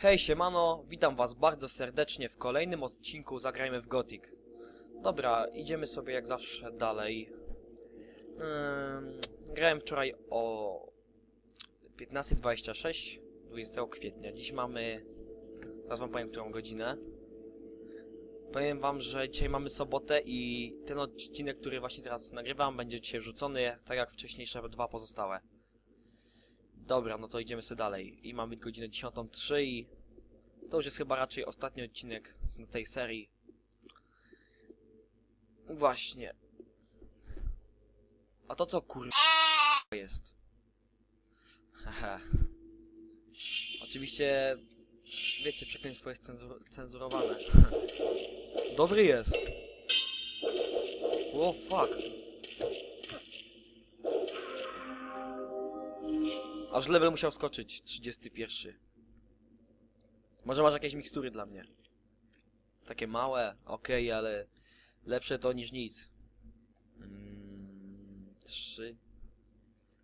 Hej, siemano, witam was bardzo serdecznie w kolejnym odcinku Zagrajmy w Gothic. Dobra, idziemy sobie jak zawsze dalej. Ym, grałem wczoraj o 15.26, 20 kwietnia. Dziś mamy... Teraz wam powiem, którą godzinę. Powiem wam, że dzisiaj mamy sobotę i ten odcinek, który właśnie teraz nagrywam, będzie dzisiaj wrzucony, tak jak wcześniejsze dwa pozostałe. Dobra, no to idziemy sobie dalej. I mamy godzinę 10.03 i to już jest chyba raczej ostatni odcinek z tej serii. Właśnie. A to co kur... jest? Haha. Oczywiście, wiecie, przekleństwo jest cenzu cenzurowane. Dobry jest. O fuck. Aż level musiał skoczyć, 31. Może masz jakieś mikstury dla mnie? Takie małe, okej, ale lepsze to niż nic. Mm, trzy.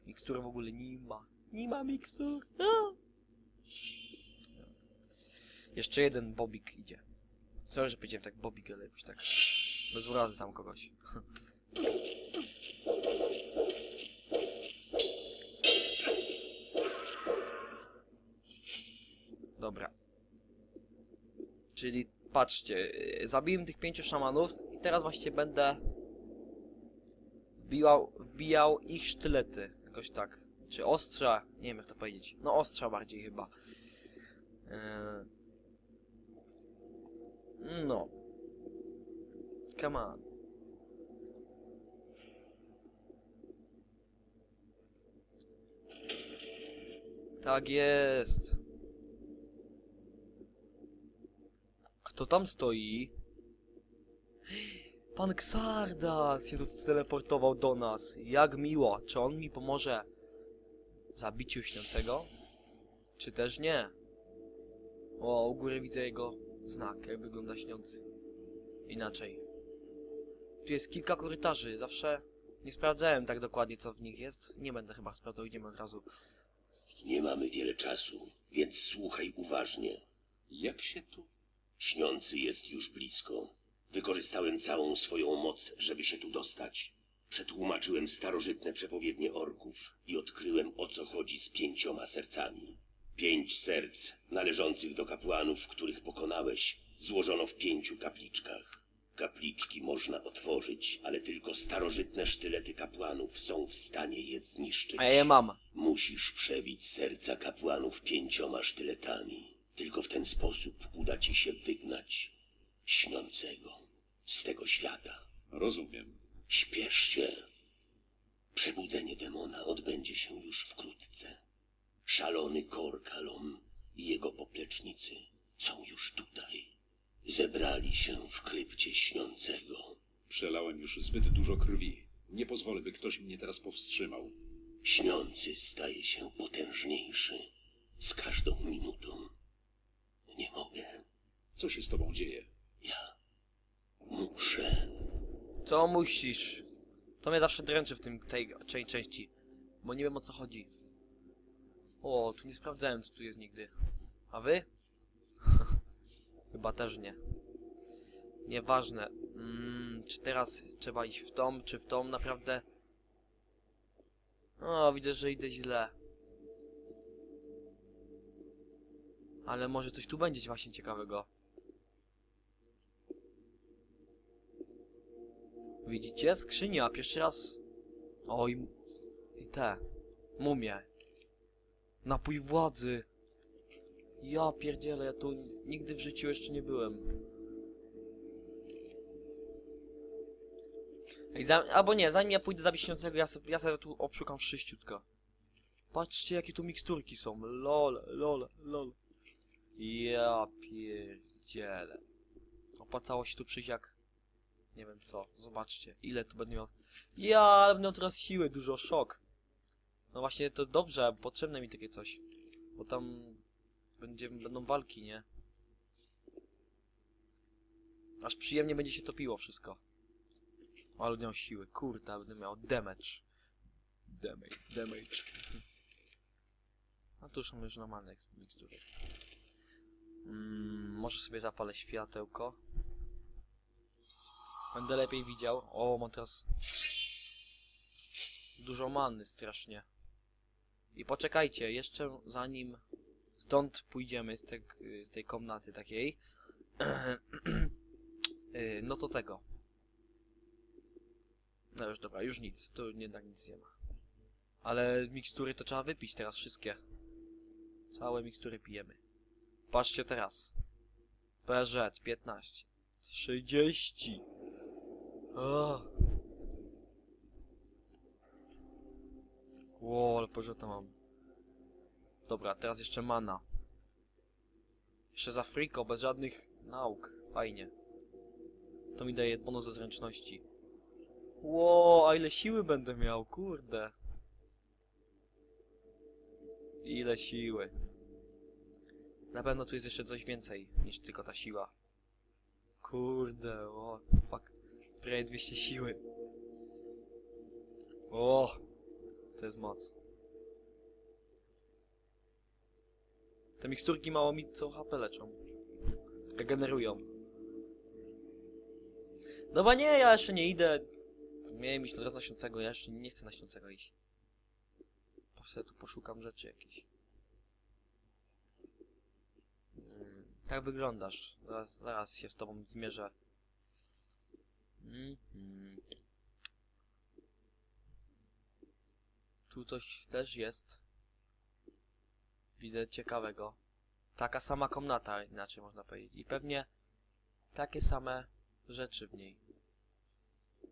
Mikstur w ogóle nie ma. Nie ma mikstur. A! Jeszcze jeden bobik idzie. Sorry, że powiedziałem tak bobik, ale jakoś tak bez urazy tam kogoś. Dobra. Czyli patrzcie, yy, zabiłem tych pięciu szamanów i teraz właśnie będę wbijał, wbijał ich sztylety. Jakoś tak. Czy ostrza? Nie wiem jak to powiedzieć. No ostrza bardziej chyba. Yy... No. Come on. Tak jest. Kto tam stoi? Pan Xardas się tu teleportował do nas. Jak miło. Czy on mi pomoże w zabiciu śniącego? Czy też nie? O, u góry widzę jego znak, jak wygląda śniący. Inaczej. Tu jest kilka korytarzy. Zawsze nie sprawdzałem tak dokładnie, co w nich jest. Nie będę chyba sprawdzał, idziemy od razu. Nie mamy wiele czasu, więc słuchaj uważnie. Jak się tu? Śniący jest już blisko. Wykorzystałem całą swoją moc, żeby się tu dostać. Przetłumaczyłem starożytne przepowiednie orków i odkryłem o co chodzi z pięcioma sercami. Pięć serc należących do kapłanów, których pokonałeś, złożono w pięciu kapliczkach. Kapliczki można otworzyć, ale tylko starożytne sztylety kapłanów są w stanie je zniszczyć. A ja je mam. Musisz przebić serca kapłanów pięcioma sztyletami. Tylko w ten sposób uda ci się wygnać śniącego z tego świata. Rozumiem. Śpiesz się. Przebudzenie demona odbędzie się już wkrótce. Szalony Korkalom i jego poplecznicy są już tutaj. Zebrali się w krypcie śniącego. Przelałem już zbyt dużo krwi. Nie pozwolę, by ktoś mnie teraz powstrzymał. Śniący staje się potężniejszy z każdą minutą. Nie mogę. Co się z tobą dzieje? Ja muszę. Co musisz? To mnie zawsze dręczy w tym tej części. Bo nie wiem o co chodzi. O, tu nie sprawdzałem co tu jest nigdy. A wy? Chyba też nie. Nieważne. Mm, czy teraz trzeba iść w tom, czy w tom naprawdę? O, widzę, że idę źle. Ale może coś tu będzie właśnie ciekawego. Widzicie? Skrzynia, pierwszy raz. Oj. I te. Mumie. Napój władzy. Ja pierdzielę, ja tu nigdy w życiu jeszcze nie byłem. Za, albo nie, zanim ja pójdę zabić śniącego, ja, sobie- ja sobie tu obszukam wszyściutko. Patrzcie, jakie tu miksturki są. Lol, lol, lol. Ja pierdzielę. Opłacało się tu przyjść jak nie wiem co, zobaczcie, ile tu będę miał... Ja, ale będę miał teraz siły, dużo, szok. No właśnie, to dobrze, potrzebne mi takie coś. Bo tam będzie, będą walki, nie? Aż przyjemnie będzie się topiło wszystko. O, ale miał siły, kurde, będę miał damage. Damage, damage. A tu już mamy już normalne eks- mikstury. może sobie zapalę światełko. Będę lepiej widział. O, mam teraz... Dużo manny strasznie. I poczekajcie, jeszcze zanim stąd pójdziemy z, te, z tej komnaty takiej, y, no to tego. No już dobra, już nic, tu jednak nic nie ma. Ale mikstury to trzeba wypić teraz wszystkie. Całe mikstury pijemy. Patrzcie teraz. PZ 15. 30. O. Ale pożota mam. Dobra, teraz jeszcze mana. Jeszcze za friko, bez żadnych nauk. Fajnie. To mi daje bonus do zręczności. Ło, a ile siły będę miał, kurde. Ile siły. Na pewno tu jest jeszcze coś więcej niż tylko ta siła. Kurde, o, fuck. Prawie 200 siły. O, to jest moc. Te miksturki mało mi co HP leczą. Regenerują. Dobra, nie, ja jeszcze nie idę. Miałem iść teraz na śniącego, ja jeszcze nie chcę na śniącego iść. Po sobie tu poszukam rzeczy jakieś. Tak wyglądasz. Zaraz, zaraz się z tobą zmierzę. Mhm. Tu coś też jest. Widzę ciekawego. Taka sama komnata, inaczej można powiedzieć. I pewnie takie same rzeczy w niej.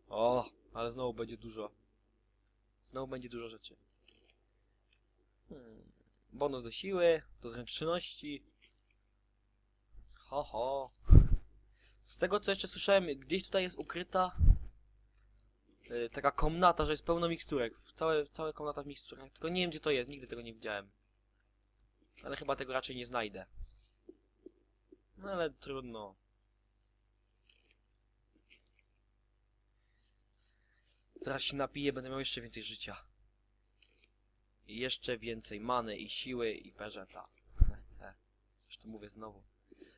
O, ale znowu będzie dużo. Znowu będzie dużo rzeczy. Hmm. Bonus do siły, do zręczności. Ho, ho. Z tego co jeszcze słyszałem, gdzieś tutaj jest ukryta y, taka komnata, że jest pełno miksturek. Całe, całe komnata w miksturach. Tylko nie wiem gdzie to jest, nigdy tego nie widziałem. Ale chyba tego raczej nie znajdę. No ale trudno. Zaraz się napiję, będę miał jeszcze więcej życia. I jeszcze więcej many i siły i perzeta. Już to mówię znowu.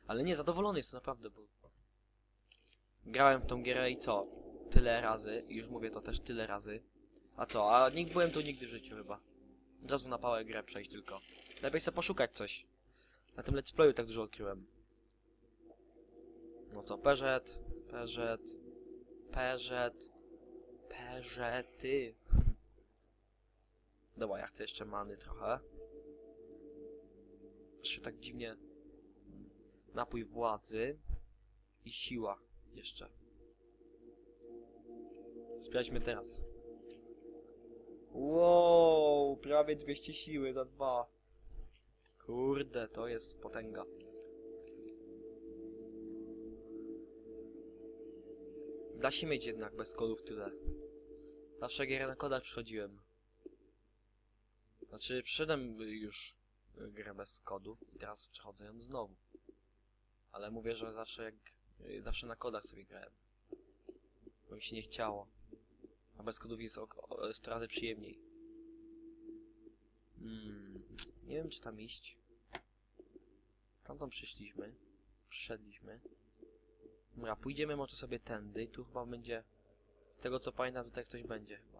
Ale nie, zadowolony jestem naprawdę, bo... Grałem w tą gierę i co? Tyle razy. I już mówię to też tyle razy. A co? A nie byłem tu nigdy w życiu chyba. Od razu na pałę grę przejść tylko. Lepiej sobie poszukać coś. Na tym let's playu tak dużo odkryłem. No co, Perzet, Perzet, Perzet, Perzety. Dobra, ja chcę jeszcze many trochę. Jeszcze tak dziwnie. Napój władzy i siła jeszcze. Sprawdźmy teraz. Wow, prawie 200 siły za dwa. Kurde, to jest potęga. Da się mieć jednak bez kodów tyle. Zawsze gierę na kodach przychodziłem. Znaczy, przyszedłem już grę bez kodów i teraz przechodzę ją znowu. Ale mówię, że zawsze jak... Zawsze na kodach sobie grałem. Bo mi się nie chciało. A bez kodów jest o, o, 100 razy przyjemniej. Hmm, nie wiem czy tam iść. Tamtąd przyszliśmy. Przyszedliśmy. Dobra, pójdziemy może sobie tędy. Tu chyba będzie... Z tego co pamiętam, tutaj ktoś będzie chyba.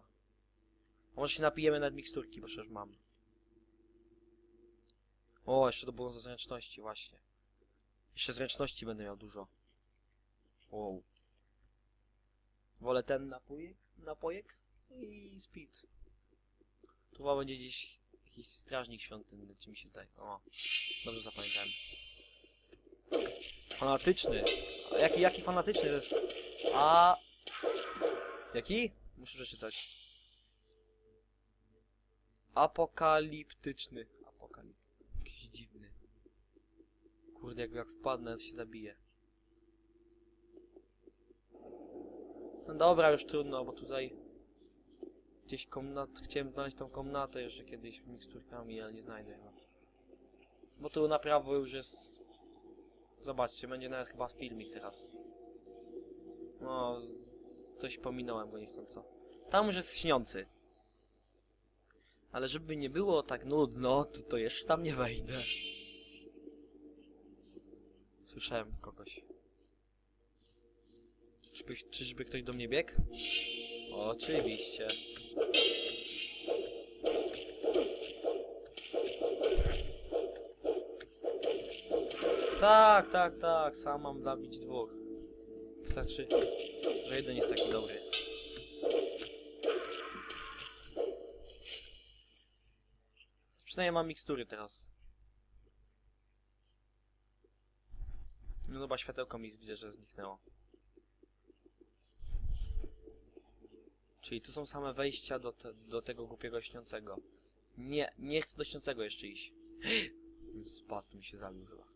A może się napijemy nad miksturki, bo przecież mam. O, jeszcze było za zręczności, właśnie. Jeszcze zręczności będę miał dużo. Wow. Wolę ten napójek, napojek i speed. Tu chyba będzie gdzieś jakiś strażnik świątynny, czy mi się tutaj. O, dobrze zapamiętałem. Fanatyczny. A jaki, jaki fanatyczny to jest? A... Jaki? Muszę przeczytać. Apokaliptyczny. Kurde, jak, jak wpadnę, to się zabije. No dobra, już trudno, bo tutaj gdzieś komnat... Chciałem znaleźć tą komnatę jeszcze kiedyś miksturkami, ale nie znajdę chyba. Bo tu na prawo już jest... Zobaczcie, będzie nawet chyba filmik teraz. No, coś pominąłem go niechcąco. Tam już jest śniący. Ale żeby nie było tak nudno, to, to jeszcze tam nie wejdę. Słyszałem kogoś. Czyżby, czyżby ktoś do mnie biegł? Oczywiście. Tak, tak, tak, sam mam zabić dwóch. Wystarczy, że jeden jest taki dobry. Przynajmniej mam mikstury teraz. No dobra, światełko mi widzę, że zniknęło. Czyli tu są same wejścia do, te, do tego głupiego śniącego. Nie, nie chcę do śniącego jeszcze iść. Spadł mi się zabił chyba.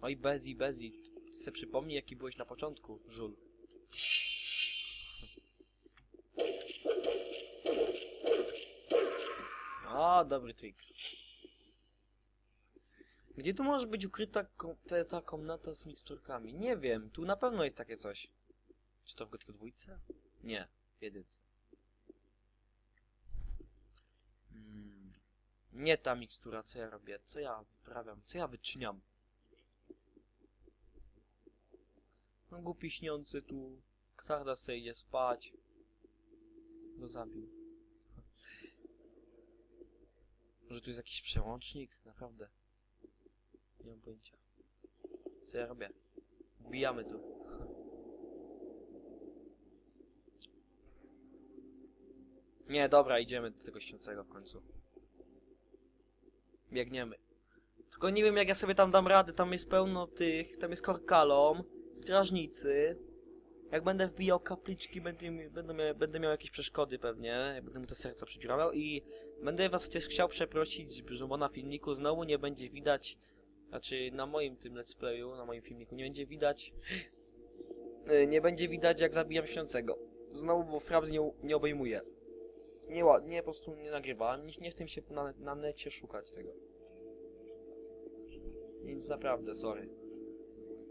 Oj, Bezi, Bezi, se przypomnij jaki byłeś na początku, żul. O, dobry trik. Gdzie tu może być ukryta te, ta komnata z miksturkami? Nie wiem, tu na pewno jest takie coś. Czy to w Gothic dwójce? Nie, w jedynce. Hmm. Nie ta mikstura, co ja robię? Co ja wyprawiam? Co ja wyczyniam? No głupi śniący tu. Ksarda se idzie spać. Go zabił. Może tu jest jakiś przełącznik? Naprawdę. Nie mam pojęcia. Co ja robię? Wbijamy tu. Nie, dobra, idziemy do tego śniącego w końcu. Biegniemy. Tylko nie wiem jak ja sobie tam dam rady, tam jest pełno tych, tam jest korkalom, strażnicy. Jak będę wbijał kapliczki, będę, będę, miał, będę miał jakieś przeszkody pewnie, jak będę mu te serca przedziurawiał i będę was chciał przeprosić, że bo na filmiku znowu nie będzie widać, znaczy na moim tym let's playu, na moim filmiku nie będzie widać, y, nie będzie widać jak zabijam śniącego. Znowu, bo Frabs nie, nie obejmuje. Nie, ła- nie, po prostu nie nagrywa, nie, nie chcę mi się na, na necie szukać tego. Więc naprawdę, sorry.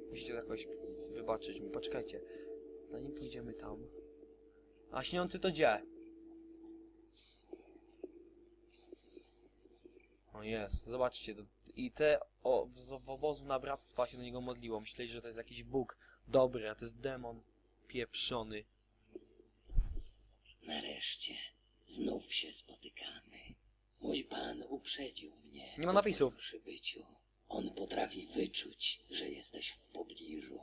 Musicie jakoś wybaczyć mi. Poczekajcie. Zanim pójdziemy tam. A śniący to gdzie? O jest, zobaczcie. To, I te o, w, w obozu na bractwa się do niego modliło. Myśleli, że to jest jakiś Bóg dobry, a to jest demon pieprzony. Nareszcie, znów się spotykamy. Mój pan uprzedził mnie. Nie ma napisów. przybyciu. On potrafi wyczuć, że jesteś w pobliżu.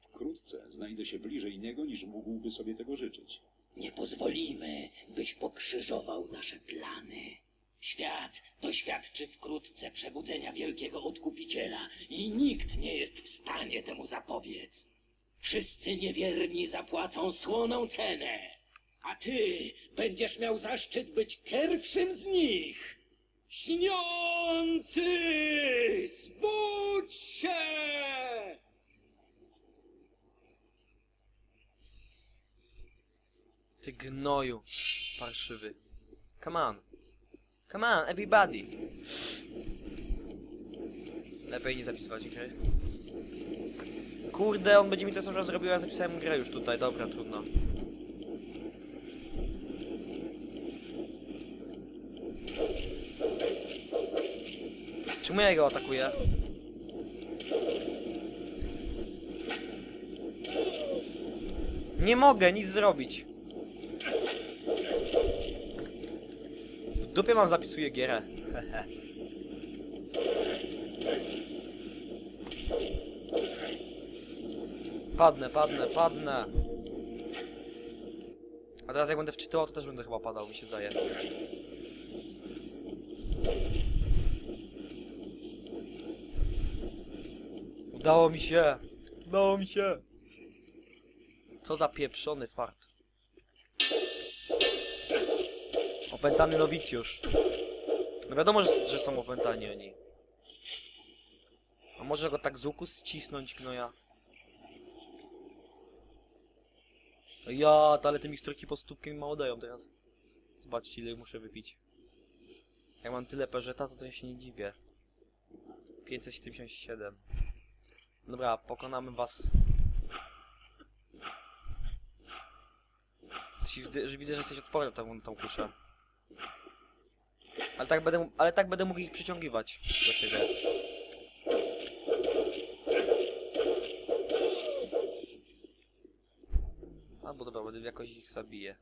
Wkrótce znajdę się bliżej niego, niż mógłby sobie tego życzyć. Nie pozwolimy, byś pokrzyżował nasze plany. Świat doświadczy wkrótce przebudzenia wielkiego odkupiciela i nikt nie jest w stanie temu zapobiec. Wszyscy niewierni zapłacą słoną cenę, a ty będziesz miał zaszczyt być pierwszym z nich. Śniący! Zbudź się! Ty gnoju. Parszywy. Come on. Come on, everybody. Lepiej nie zapisywać gry. Kurde, on będzie mi to czas zrobił, ja zapisałem grę już tutaj. Dobra, trudno. Czemu ja go atakuję? Nie mogę nic zrobić. Dupie mam zapisuję gierę. Padnę, padnę, padnę. A teraz jak będę wczytywał, to też będę chyba padał, mi się zdaje. Udało mi się! Udało mi się! Co za pieprzony fart. Opętany nowicjusz. No wiadomo, że, że są opętani oni. A może go tak z łuku ścisnąć gnoja? Ja, ale te miksturki po stówkę mi mało dają teraz. Zobaczcie ile muszę wypić. Jak mam tyle peżeta, to, to się nie dziwię. 577. Dobra, pokonamy was. Widzę, że widzę, że jesteś odporny na tą, tą kuszę. Ale tak będę, ale tak będę mógł ich przyciągiwać do siebie. Albo dobra, będę jakoś ich zabije.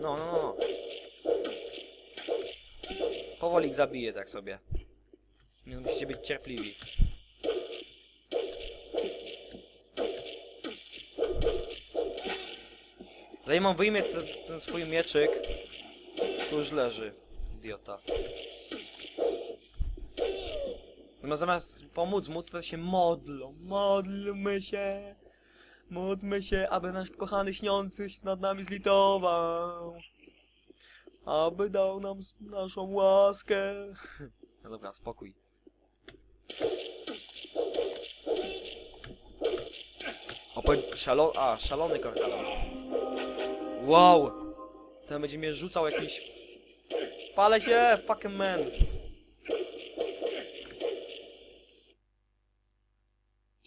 No, no, no. Powoli ich zabiję tak sobie. Więc musicie być cierpliwi. Zanim on wyjmie ten, ten swój mieczyk, to już leży. Idiota. No zamiast pomóc mu, to się modlą. Modlmy się. Módlmy się, aby nasz kochany śniący się nad nami zlitował. Aby dał nam naszą łaskę. No dobra, spokój. O, po- szalo... A, szalony korkalon. Wow! Ten będzie mnie rzucał jakiś... Palę się, fucking man!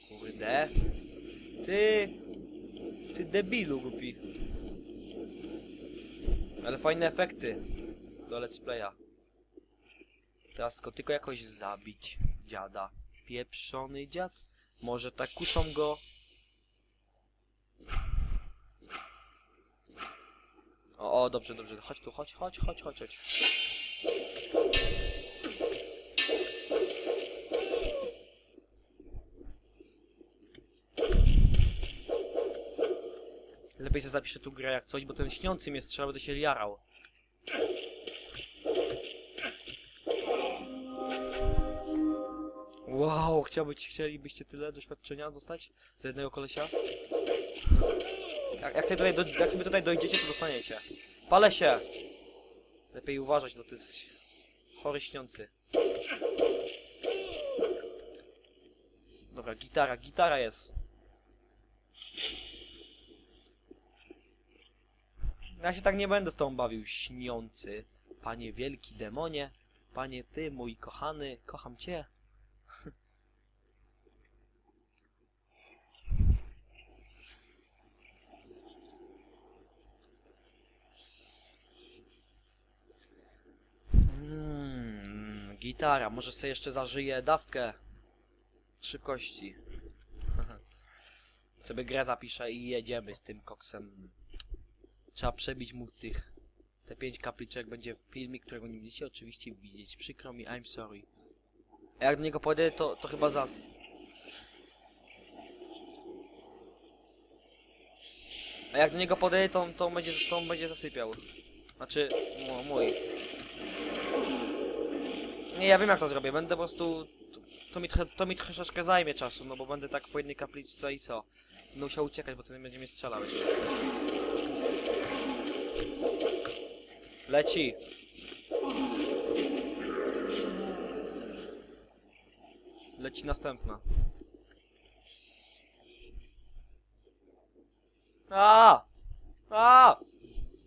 Kurde. Ty... Ty debilu głupi. Ale fajne efekty do let's playa. Teraz go tylko jakoś zabić dziada. Pieprzony dziad. Może tak kuszą go. O, o, dobrze, dobrze. Chodź tu, chodź, chodź, chodź, chodź, chodź. Lepiej sobie zapiszę tu grę jak coś, bo ten śniący mnie strzela, będę się jarał. Wow, chciałbyś, chcielibyście tyle doświadczenia dostać z jednego kolesia? Jak, sobie tutaj do, jak sobie tutaj dojdziecie, to dostaniecie. Palę się! Lepiej uważać, bo to jest chory śniący. Dobra, gitara, gitara jest. Ja się tak nie będę z tobą bawił, śniący. Panie wielki demonie, panie ty, mój kochany, kocham cię. Mm, gitara, może sobie jeszcze zażyję dawkę szybkości. sobie grę zapiszę i jedziemy z tym koksem. Trzeba przebić mu tych... Te pięć kapliczek będzie filmik, którego nie będziecie oczywiście widzieć. Przykro mi, I'm sorry. A jak do niego podejdę, to, to chyba zas. A jak do niego podejdę, to, to, on będzie, to on będzie zasypiał. Znaczy, mój. Nie, ja wiem jak to zrobię. Będę po prostu... To, to, mi, trochę, to mi troszeczkę zajmie czasu, no bo będę tak po jednej kapliczce i co? Będę musiał uciekać, bo ten będzie mnie strzelał jeszcze. Leci. Leci następna. A! A!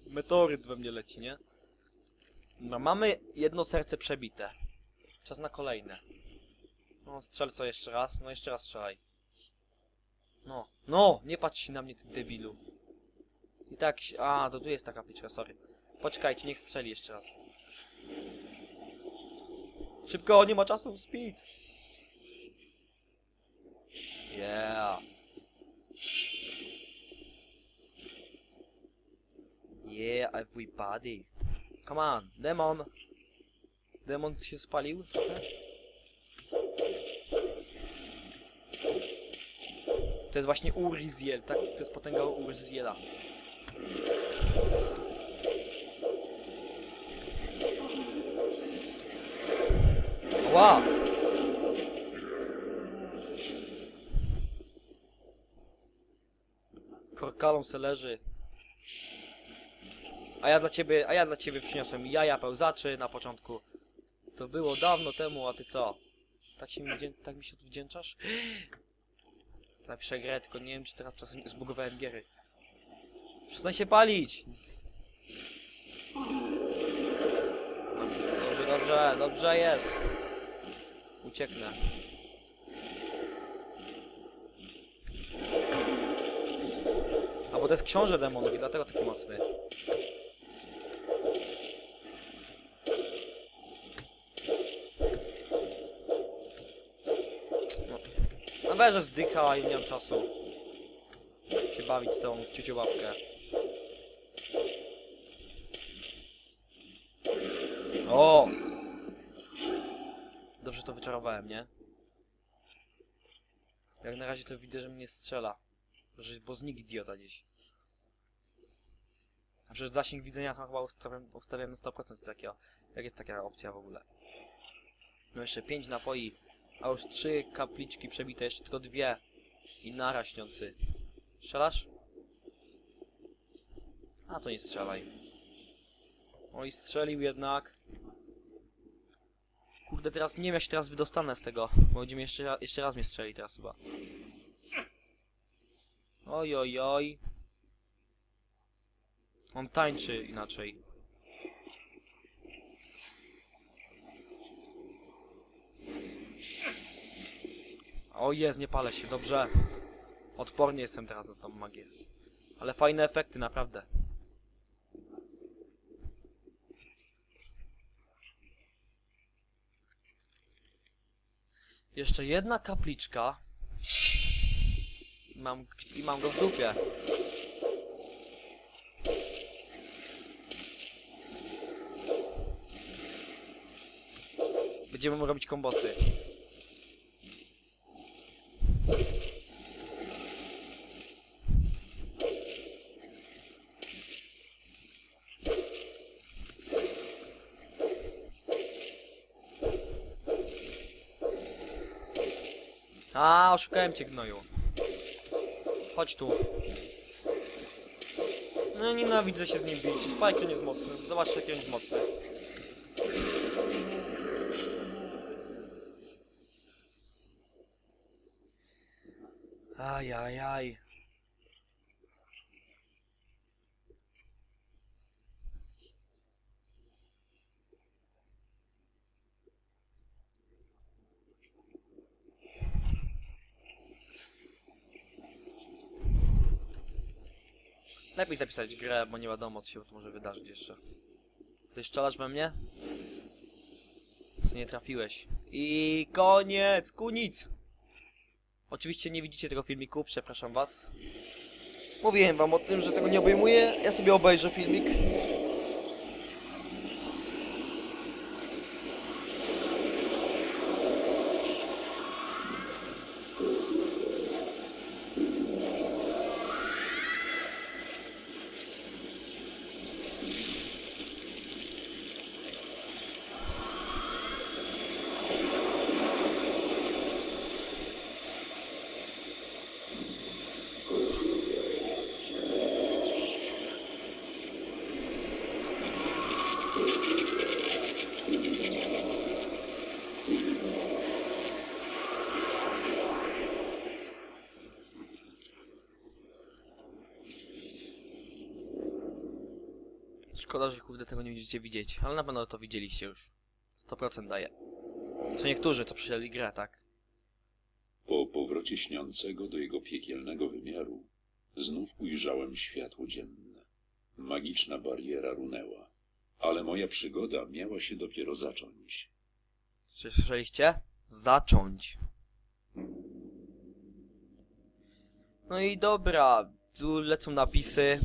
Meteoryt we mnie leci, nie? No, mamy jedno serce przebite. Czas na kolejne. No, strzel co jeszcze raz. No, jeszcze raz strzelaj. No, no! Nie patrz na mnie, ty debilu. I tak. A, to tu jest taka piczka, sorry. Poczekajcie, niech strzeli jeszcze raz. Szybko, nie ma czasu, speed! Yeah. Yeah, everybody. Come on, demon. Demon się spalił trochę? To jest właśnie Uriziel, tak? To jest potęga Uriziela. Ła! Korkalą se leży. A ja dla ciebie, a ja dla ciebie przyniosłem jaja pełzaczy na początku. To było dawno temu, a ty co? Tak się mi, tak mi się odwdzięczasz? Napiszę grę, tylko nie wiem czy teraz czasem nie zbugowałem giery. Przestań się palić! Dobrze, dobrze, dobrze, dobrze jest. Ucieknę. A bo to jest książę demonów i dlatego taki mocny. Weź, zdycha i nie mam czasu. Się bawić z tą w ciuciu łapkę. O! Dobrze to wyczarowałem, nie? Jak na razie to widzę, że mnie strzela. Bo znik idiota gdzieś. A przecież zasięg widzenia to chyba ustawiam, ustawiam na 100% takiego. Jak jest taka opcja w ogóle? No jeszcze 5 napoi, a już 3 kapliczki przebite, jeszcze tylko dwie. I naraśniący. Strzelasz? A to nie strzelaj. Oj, strzelił jednak. Kurde, teraz nie wiem jak się teraz wydostanę z tego. Bo będziemy jeszcze, jeszcze raz mnie strzeli teraz chyba. Oj, oj, oj. On tańczy inaczej. O jest, nie palę się, dobrze. Odporny jestem teraz na tą magię. Ale fajne efekty, naprawdę. Jeszcze jedna kapliczka. Mam, I mam go w dupie. Będziemy robić kombosy. A, oszukałem cię, gnoju. Chodź tu. No nienawidzę się z nim bić. Spike on jest mocny. Zobaczcie, jaki on jest mocny. Lepiej zapisać grę, bo nie wiadomo co się może wydarzyć jeszcze. Ty strzelasz we mnie? Co nie trafiłeś. I koniec! Kunic! Oczywiście nie widzicie tego filmiku, przepraszam was. Mówiłem wam o tym, że tego nie obejmuję. Ja sobie obejrzę filmik. Szkoda, że kurde tego nie będziecie widzieć, ale na pewno to widzieliście już. 100% daję. Co niektórzy, co przeszli grę, tak? Po powrocie śniącego do jego piekielnego wymiaru, znów ujrzałem światło dzienne. Magiczna bariera runęła, ale moja przygoda miała się dopiero zacząć. Czy słyszeliście? Zacząć. No i dobra, tu lecą napisy.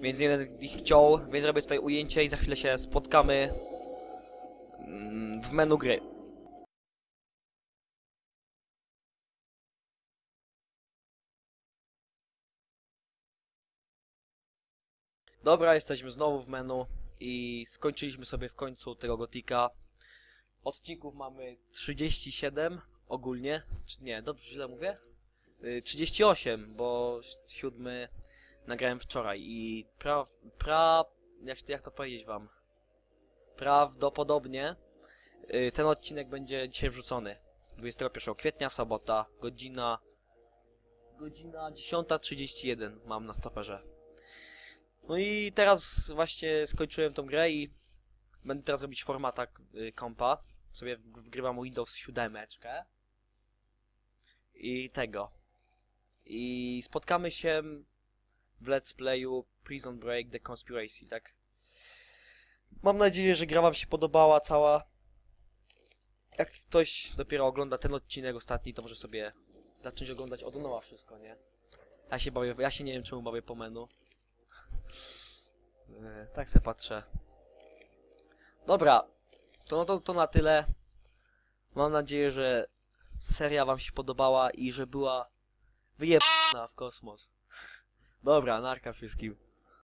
Więc nie będę ich chciał, więc robię tutaj ujęcie i za chwilę się spotkamy mm, w menu gry. Dobra, jesteśmy znowu w menu i skończyliśmy sobie w końcu tego gotika. Odcinków mamy 37 ogólnie. Czy nie, dobrze źle mówię? Y, 38, bo siódmy nagrałem wczoraj i pra... pra jak, jak to powiedzieć wam? Prawdopodobnie y, ten odcinek będzie dzisiaj wrzucony. 21 kwietnia, sobota, godzina... Godzina 10.31 mam na stoperze. No i teraz właśnie skończyłem tą grę i będę teraz robić formata y, kompa. Sobie wgrywam Windows 7 i tego. I spotkamy się w let's playu Prison Break The Conspiracy, tak? Mam nadzieję, że gra wam się podobała cała. jak ktoś dopiero ogląda ten odcinek ostatni, to może sobie zacząć oglądać od nowa wszystko, nie? Ja się bawię, ja się nie wiem czemu bawię po menu. E, tak se patrzę. Dobra, to no to, to na tyle. Mam nadzieję, że seria wam się podobała i że była wyjebana w kosmos. Dobra, narka wszystkim.